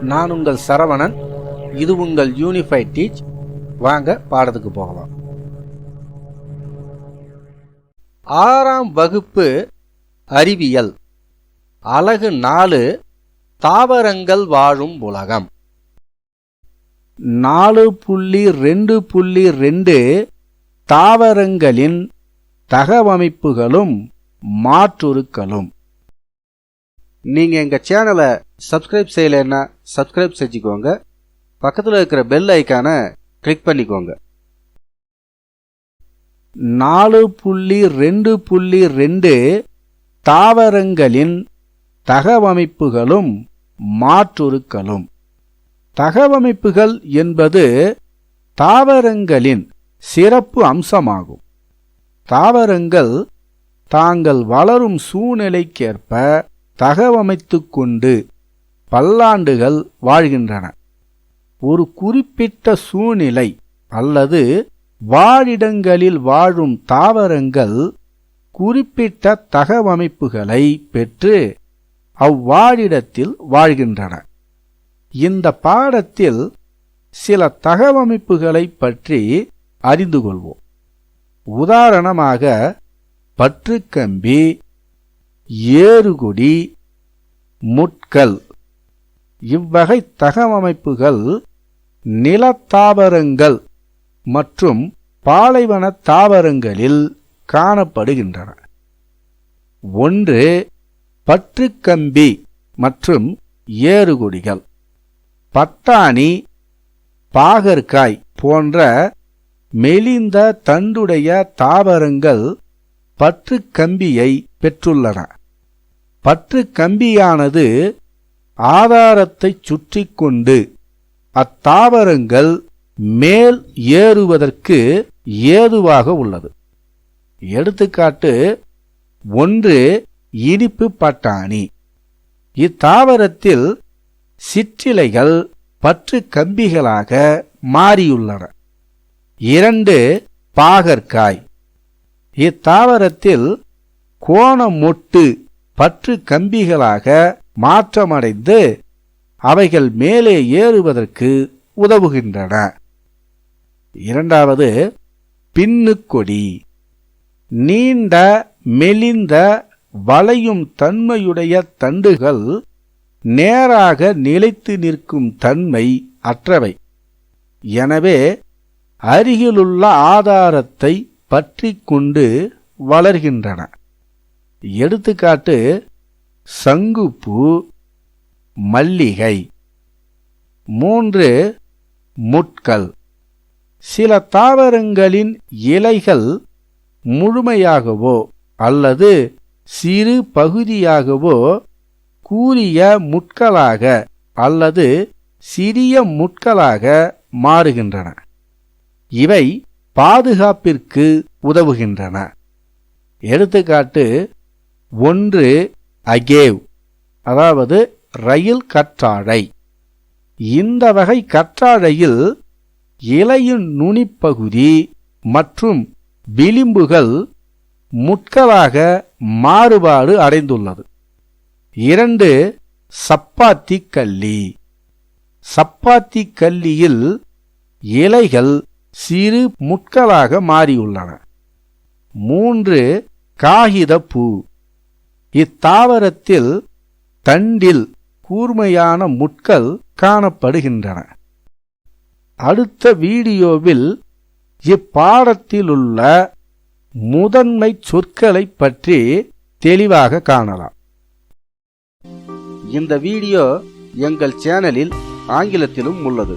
நான் உங்கள் சரவணன். இது உங்கள் யூனிஃபைட் டீச் வாங்க பாடத்துக்கு போகலாம். ஆறாம் வகுப்பு அறிவியல். அழகு நாலு தாவரங்கள் வாழும் உலகம். நாலு புள்ளி ரெண்டு புள்ளி ரெண்டு தாவரங்களின் தகவமைப்புகளும் மாற்றுருக்களும். நீங்கள் எங்கள் சேனலை சப்ஸ்கிரைப் செய்யலைன்னா சப்ஸ்கிரைப் செஞ்சுக்கோங்க. பக்கத்தில் இருக்கிற பெல் ஐக்கானை கிளிக் பண்ணிக்கோங்க. நாலு புள்ளி ரெண்டு புள்ளி ரெண்டு தாவரங்களின் தகவமைப்புகளும் மாற்றுருக்களும். தகவமைப்புகள் என்பது தாவரங்களின் சிறப்பு அம்சமாகும். தாவரங்கள் தாங்கள் வளரும் சூழ்நிலைக்கேற்ப தகவமைத்து கொண்டு பல்லாண்டுகள் வாழ்கின்றன. ஒரு குறிப்பிட்ட சூழ்நிலை அல்லது வாழிடங்களில் வாழும் தாவரங்கள் குறிப்பிட்ட தகவமைப்புகளை பெற்று அவ்வாழிடத்தில் வாழ்கின்றன. இந்த பாடத்தில் சில தகவமைப்புகளை பற்றி அறிந்து கொள்வோம். உதாரணமாக பற்றுக்கம்பி ஏறுகுடி முட்கள். இவ்வகை தகவமைப்புகள் நிலத்தாவரங்கள் மற்றும் பாலைவன தாவரங்களில் காணப்படுகின்றன. ஒன்று பற்றுக்கம்பி மற்றும் ஏறுகுடிகள். பட்டாணி பாகற்காய் போன்ற மெலிந்த தண்டுடைய தாவரங்கள் பற்றுக்கம்பியை பெற்றுள்ளன. பற்று கம்பியானது ஆதாரத்தை சுற்றி கொண்டு அத்தாவரங்கள் மேல் ஏறுவதற்கு ஏதுவாக உள்ளது. எடுத்துக்காட்டு ஒன்று இனிப்பு பட்டாணி. இத்தாவரத்தில் சிற்றிலைகள் பற்று கம்பிகளாக மாறியுள்ளன. இரண்டு பாகற்காய். இத்தாவரத்தில் கோண மொட்டு பற்று கம்பிகளாக மாற்றமடைந்து அவைகள் மேலே ஏறுவதற்கு உதவுகின்றன. இரண்டாவது பின்னுக்கொடி நீண்ட மெலிந்த வளையும் தன்மையுடைய தண்டுகள் நேராக நிலைத்து நிற்கும் தன்மை அற்றவை. எனவே அருகிலுள்ள ஆதாரத்தை பற்றி கொண்டு வளர்கின்றன. எடுத்துக்காட்டு சங்குப்பூ மல்லிகை. மூன்று முட்கள். சில தாவரங்களின் இலைகள் முழுமையாகவோ அல்லது சிறு பகுதியாகவோ கூரிய முட்களாக அல்லது சிறிய முட்களாக மாறுகின்றன. இவை பாதுகாப்பிற்கு உதவுகின்றன. எடுத்துக்காட்டு ஒன்று அகேவ். அதாவது ரயில் கற்றாழை. இந்த வகை கற்றாழையில் இலையின் நுனிப்பகுதி மற்றும் விளிம்புகள் முட்களாக மாறுபாடு அடைந்துள்ளது. இரண்டு சப்பாத்தி கல்லி. சப்பாத்தி கல்லியில் இலைகள் சிறு முட்களாக மாறியுள்ளன. மூன்று காகிதப்பூ. இத்தாவரத்தில் தண்டில் கூர்மையான முட்கள் காணப்படுகின்றன. அடுத்த வீடியோவில் இப்பாடத்திலுள்ள முதன்மை சொற்களை பற்றி தெளிவாக காணலாம். இந்த வீடியோ எங்கள் சேனலில் ஆங்கிலத்திலும் உள்ளது.